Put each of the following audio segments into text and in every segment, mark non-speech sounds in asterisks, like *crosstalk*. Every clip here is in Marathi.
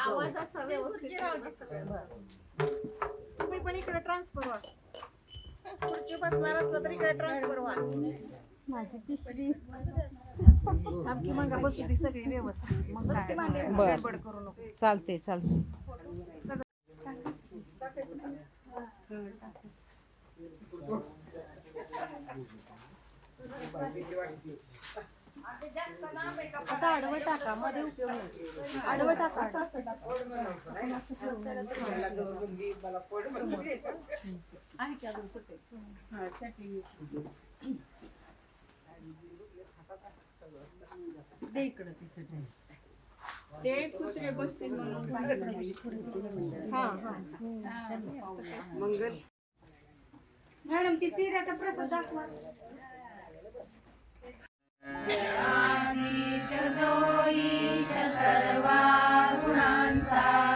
आवाज असा व्यवस्थित तुम्ही पण इकडे ट्रान्सफर व्हा खुर्ची बसणार असलं तर इकडे ट्रान्सफर व्हा आमची मागा बसू ती सगळी व्यवस्थित. मग काय? बर. गडबड करू नको. चालते चालते असं आडवं टाका मध्ये उपयोग नाही. आडवं टाका. असं असं टाका. आहे की अजून सुट्टे? ते. बसतील म्हणून मंगल. मॅडम ती सिऱ्याचा प्रसाद दाखवा. सर्वा गुणांचा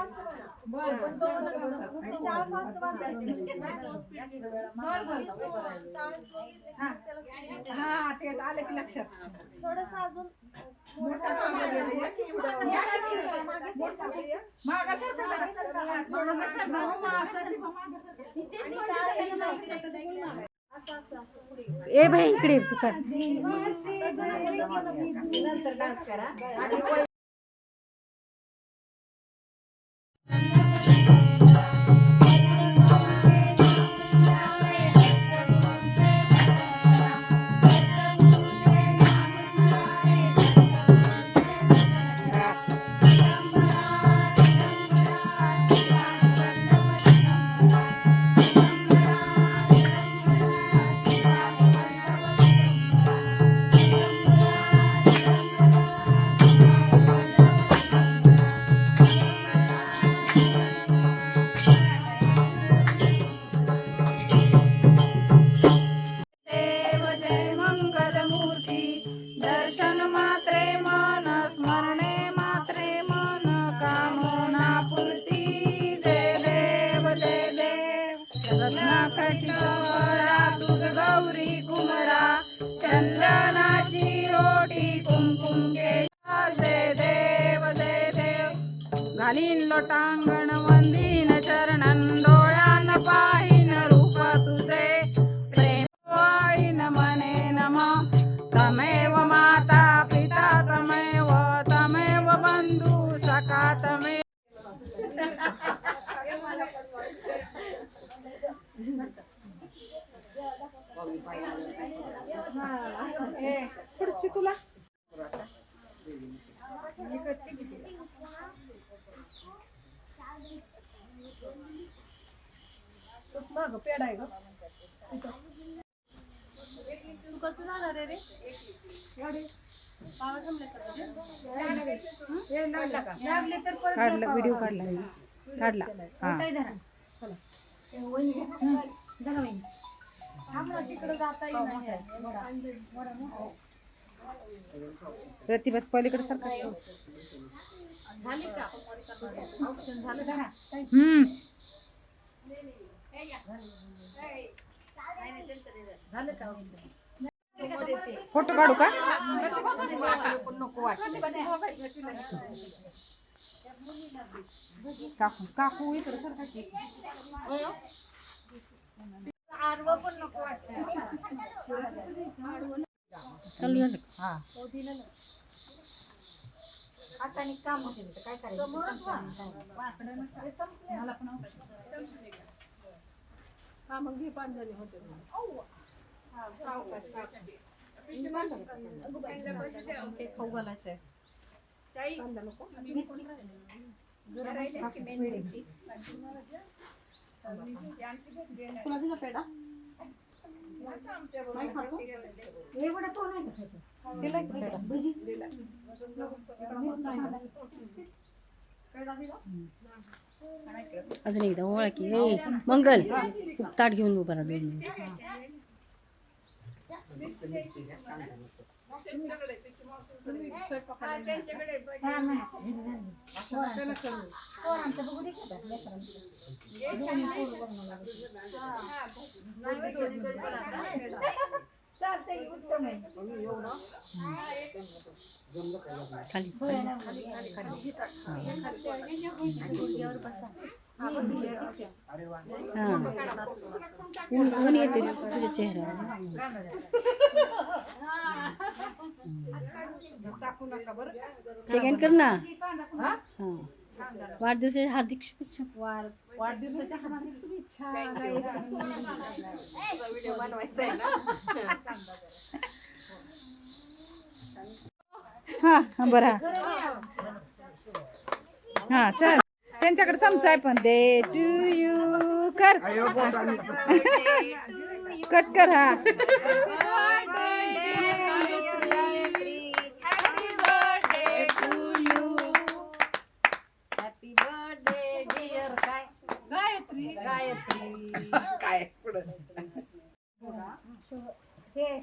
घे. ए भाई इकडे तू कर. नंतर डान्स करा. घालीन लोटांगण बघ पेड आहे ग. तू कसं जाणार आहे रे? लागले तर परत काढला व्हिडिओ. काढला. काढला. हा. धरा. धरा वहिनी. तिकडं जाता येईल नाही प्रतिभात पलीकडे सारखं झाली का? ऑप्शन झालं. हम्म. फोटो काढू का? पण नको वाटत काकू काकू इकडे सारखा की. आडवं पण नको वाटत हा. आता आणि काम होते तर काय करायचं? हा मग घे पांढरे होते. हा. ते खाऊ नको? तुला नाही खातो? एवढा तो नाही का खायचा? भजी? अजून एकदा ओळख की. ए मंगल ताट घेऊन उभा राहा दोन मिनिट. हा. चालतंय उत्तम आहे. खाली ऊन येते तुझ्या चेहऱ्यावर. सेकंड कर ना. हा. वाढदिवसाच्या हार्दिक शुभेच्छा. वाढदिवसाच्या हार्दिक शुभेच्छा. हा हा, बरं हा. हा चल. त्यांच्याकडे चमचा आहे पण. दे टू यू. कर. कट कर हा. काय *laughs* पुढं? बघा हे